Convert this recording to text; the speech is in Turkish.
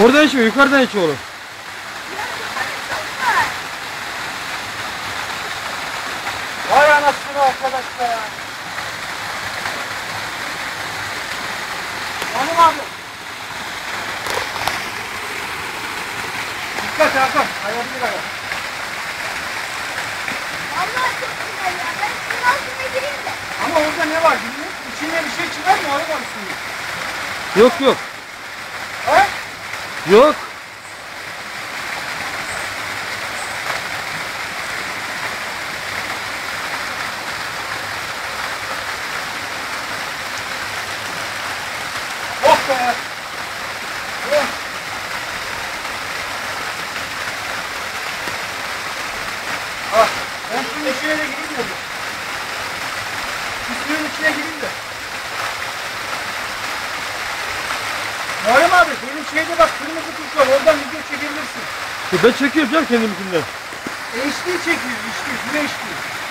Oradan içme yukarıdan iç oğlum. Vay anasını arkadaşlar ya. Hanım abi. Dikkat Hakan. Ayabilir ayağı. Vallahi çok güzel ya. Ben suyun altına gireyim de. Ama orada ne var bilmiyor musun? İçinde bir şey çıkar mı? Var üstünde. Yok yok. Yok. Oh be. Oh. Ah, ben suyun içine de gireyim de. Suyun içine gireyim de. Muharrem abi benim şeyde bak kırmızı tuş var oradan video çekebilirsin. Ben çekiyorum canım kendimkinden. HD çekiyor HD, HD.